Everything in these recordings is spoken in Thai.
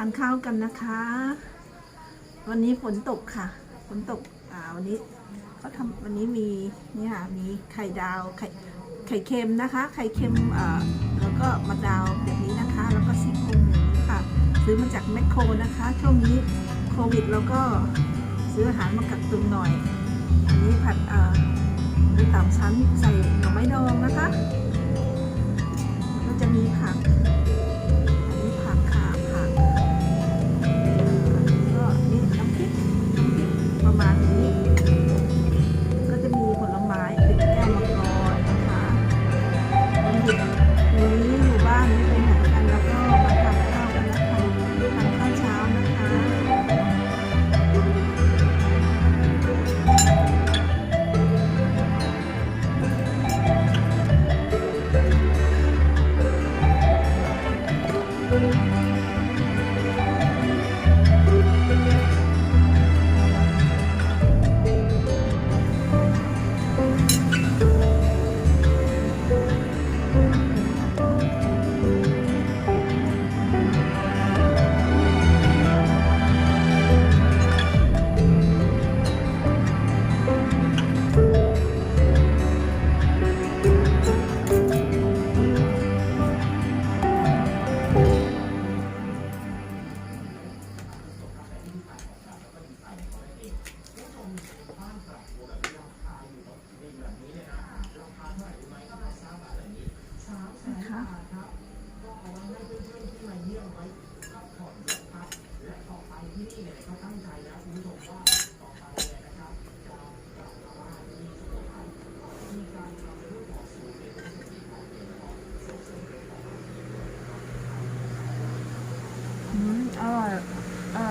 านข้าวกันนะคะ วันนี้ฝนตกค่ะ ฝนตกอ่าวันนี้เขาทำวันนี้มีเนี่ยมีไข่ดาวไข่ไข่เค็มนะคะ ไข่เค็มอ่าแล้วก็มะดาวแบบนี้นะคะ แล้วก็ซี่โครงหมูค่ะซื้อมาจากแมคโครนะคะ ช่วงนี้โควิดแล้วก็ซื้ออาหารมากักตุนหน่อย อันนี้ผัดอ่าหมูสามชั้นใส่หน่อไม้ดองนะคะแล้วก็จะมีผัก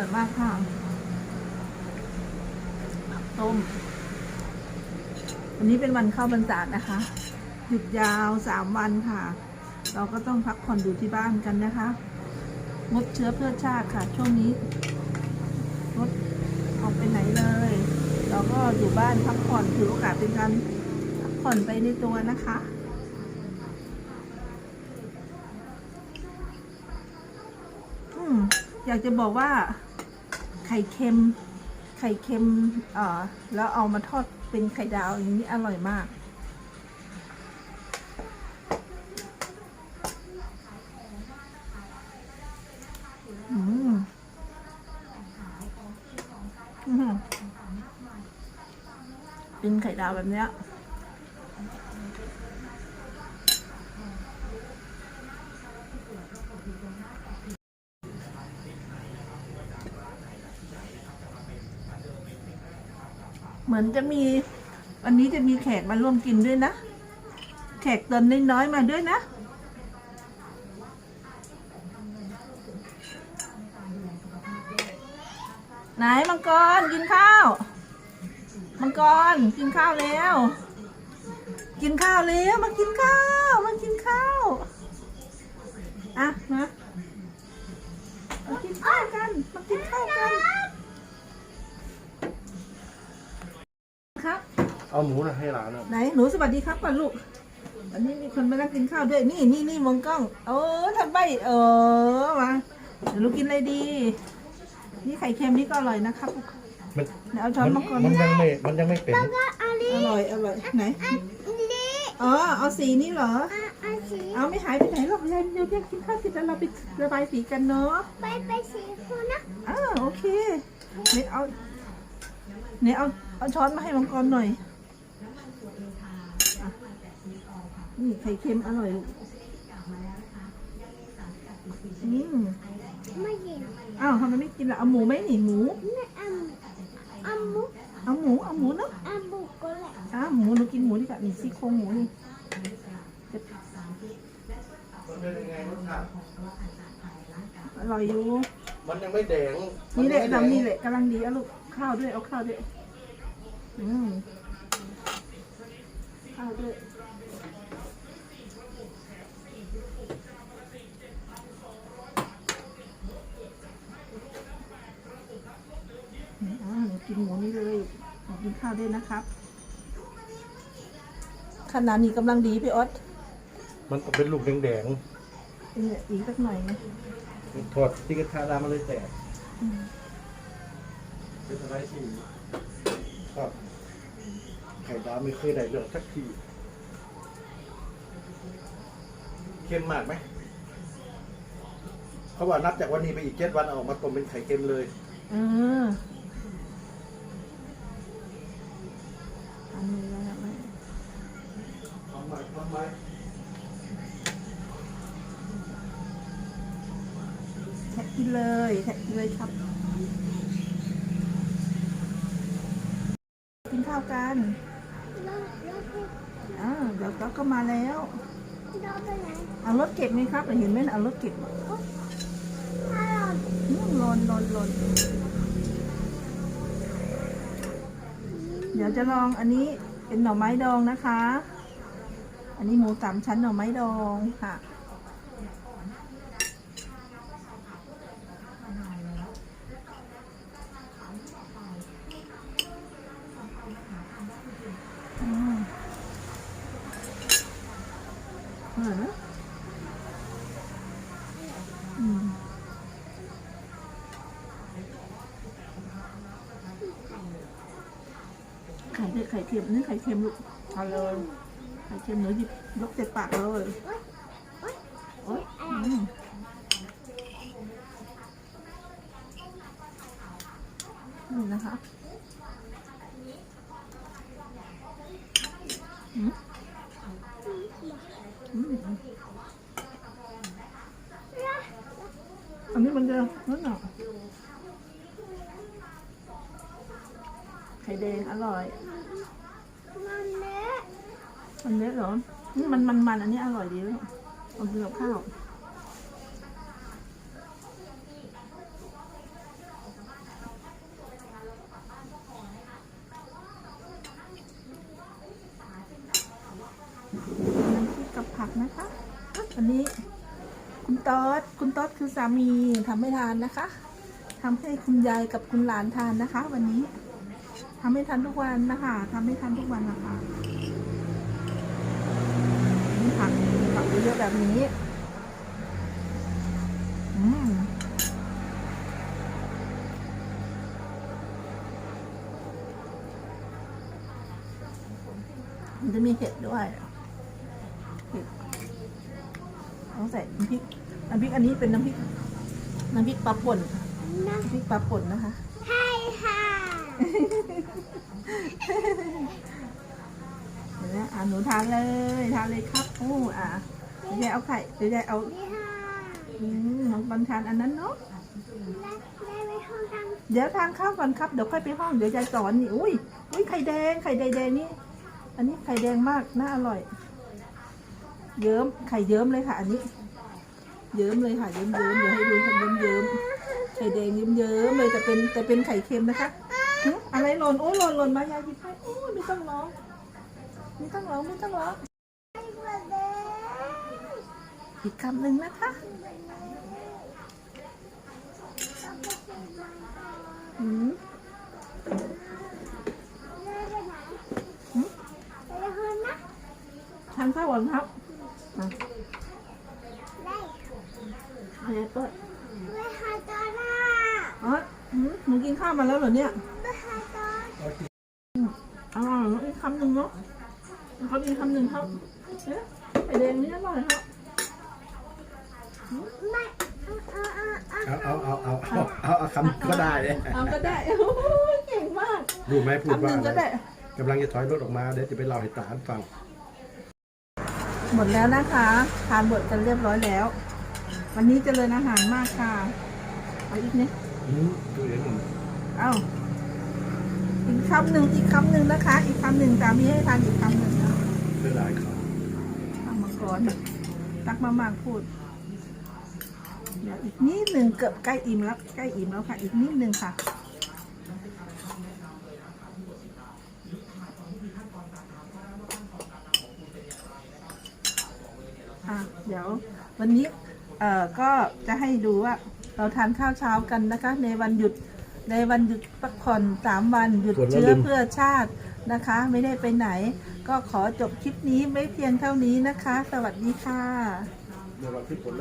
อร่อยมากค่ะต้ม วันนี้เป็นวันเข้าบรรษานะคะ หยุดยาวสามวันค่ะ เราก็ต้องพักผ่อนอยู่ที่บ้านกันนะคะงดเชื้อเพื่อชาติค่ะ ช่วงนี้งดออกไปไหนเลย เราก็อยู่บ้านพักผ่อนถือโอกาสเป็นการพักผ่อนไปในตัวนะคะอืมอยากจะบอกว่า ไข่เค็ม ไข่เค็มเอ่อแล้วเอามาทอดเป็นไข่ดาวอย่างนี้อร่อยมาก อืมอืมเป็นไข่ดาวแบบเนี้ย มือนจะมี วันนี้จะมีแขกมาร่วมกินด้วยนะ แขกตนน้อยๆมาด้วยนะ ไหนมังกรกินข้าว มังกรกินข้าวแล้ว กินข้าวแล้วมากินข้าวมากินข้าวอะมามากินข้าวกันมากินข้าวกัน เอาหมูนะให้หลานอะไหนหนูสวัสดีครับก่อนลูก อันนี้มีคนมานั่งกินข้าวด้วย นี่นี่นี่มองกล้อง โอ้ทำใบเออมาเดี๋ยวลูกกินอะไรดี นี่ไข่เค็มนี่ก็อร่อยนะครับมันเดี๋ยวเอาช้อนมาก่อนมันยังไม่มันยังไม่เป็นอร่อยอร่อยไหนอ๋อเอาสีนี้เหรอเอาไม่หายไปไหนหรอกเดี๋ยวเดี๋ยวเดี๋ยวกินข้าวเสร็จแล้วเราไประบายสีกันเนาะไปไปสีคุณนะอ่าโอเคเนี่ยเอาเนี่ยเอาเอาช้อนมาให้มังกรหน่อยอะ นี่ไข่เค็มอร่อยลูกอืมไม่เห็นอ้าวทำไมไม่กินล่ะเอาหมูไหมนี่หมู ไม่อัมอัมมุเอาหมูเอาหมูเนาะอัมบุกก็แหละอ้าวหมูหนูกินหมูดีกว่านี่ซี่โครงหมูนี่มันเป็นยังไงรสชาติอร่อยอยู่มันยังไม่แดงนี่แหละมัยังดำไม่นี่แดงแหละกำลังดีเอาลูกข้าวด้วยเอาข้าวด้วยอืมข้าวด้วยอ่าหนูกินหมูนี่เลยหนูกินข้าวด้วยนะครับขนาดนี้กำลังดีพี่ออสมันเป็นลูกแดงเอีกสักหน่อยนะๆถอดที่กระทะดามันเลยแตกเป็นอะไรที่ครับไข่ดาวไม่เคยได้เลือกสักทีเค็มมากไหมเขาว่านับจากวันนี้ไปอีกเจ็ดวันเอาออกมาต้มเป็นไข่เค็มเลยเออ เลยแทะกินเลยครับ กินข้าวกันแล้วแล้วคืออ่าเดี๋ยวเราก็มาแล้วเราไปไหนเอารถเก็บไหมครับเห็นไหมน่ะเอารถเก็บอะถ้าเราอืมลนลนลนเดี๋ยวจะลองอันนี้เป็นหน่อไม้ดองนะคะ อันนี้หมูสามชั้นหน่อไม้ดองค่ะ อืมอ ร่อยไหมอืมไข่เค็มไข่เค็มนี่ไข่เค็มลูกเอาเลยไข่เค็มหนูหยิบยกใส่ปากเลยโอ๊ยอืมนี่นะคะอืมอืม อันนี้มันจะนั่นหน่ะไข่แดงอร่อย มันเละมันเล็กเหรอ นี่มันมันมันอันนี้อร่อยดีเลยเอากินกับข้าวน้ำพริกกับผักนะคะ อันนี้ คุณต๊อดคุณต๊อดคือสามีทำให้ทานนะคะทำให้คุณยายกับคุณหลานทานนะคะ วันนี้ทำให้ทานทุกวันนะคะทำให้ทานทุกวันนะคะนี่ผักผักเยอะแบบนี้อืมมันจะมีเห็ดด้วยเห็ดต้องใส่พริก น้ำพริกอันนี้เป็นน้ำพริกน้ำพริกปลาป่นนะน้ำพริกปลาป่นนะคะ ใช่ค่ะเดี๋ยวนะอะหนูทานเลยทานเลยครับโอ้อะเดี๋ยวยายเอาไข่เดี๋ยวยายเอานี่ค่ะอืมน้องบอลทานอันนั้นเนาะได้ได้ไปห้องทเดี๋ยวทานข้าวก่อนครับเดี๋ยวค่อยไปห้องเดี๋ยวยายสอนนี่อุ้ยอุ้ยไข่แดงไข่แดงๆนี่อันนี้ไข่แดงมากน่าอร่อย เยิ้มไข่เยิ้มเลยค่ะ อันนี้ เยิ้มเลยค่ะเยิ้มเยิ้มเดี๋ยวให้ดูค่ะเยิ้มเยิ้มไข่แดงเยิ้มเยิ้มเลยแต่เป็นแต่เป็นไข่เค็มนะคะอะไรหล่นโอ้หล่นหล่นมายายหยิบให้โอ้ไม่ต้องร้องไม่ต้องร้องไม่ต้องร้องำไอ้กว่าเด็กอีกคำหนึ่งนะคะอืมอืมทานข้าวก่อนครับ อายายเปิดไปหาตอนน่ะอ๋อหืมหนูกินข้าวมาแล้วเหรอเนี่ยไปหาตอนอร่อยเนอะอีกคำหนึ่งเนาะเขาอีกคำหนึ่งครับเอ๊ะไข่แดงนี่อร่อยครับไม่เอาเอาเอาเอาเอาเอาเอาเอาเอาคำก็ได้เลยเอาก็ได้โอ้ยเก่งมากรู้ไหมพูดคำหว่านึ่งอะก็ไรได้กำลังจะถอยรถออกมาเดี๋ยวจะไปเล่าให้ตาฟังหมดแล้วนะคะ ทานหมดกันเรียบร้อยแล้ว วันนี้เจริญอาหารมากค่ะ เอาอีกเนี่ยอืมดูเห็นหนึ่งเอาอีกคำหนึ่งอีกคำหนึ่งนะคะ อีกคำหนึ่งสามีให้ทานอีกคำหนึ่งนะเป็นหลายคทำมาก่อนตักมามากพูดเดี๋ยวอีกนิดหนึ่งเกือบใกล้อิ่มแล้วใกล้อิ่มแล้วค่ะ อีกนิดหนึ่งค่ะอะเดี๋ยววันนี้ เอ่อก็จะให้ดูว่าเราทานข้าวเช้ากันนะคะ ในวันหยุดในวันหยุดพักผ่อนสามวันหยุดเชื้อเพื่อชาตินะคะ ไม่ได้ไปไหน ก็ขอจบคลิปนี้ไม่เพียงเท่านี้นะคะ สวัสดีค่ะำในวันที่ผล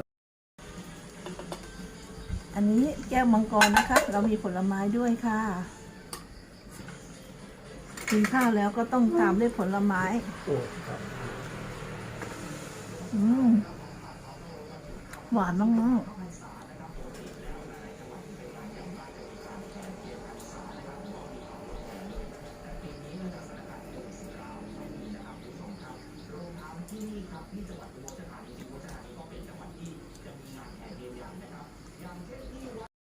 อันนี้แก้วมังกรนะคะ เรามีผลไม้ด้วยค่ะกินข้าวแล้วก็ต้องตามด้วยผลไม้โอ้ครับอืม หวานมาก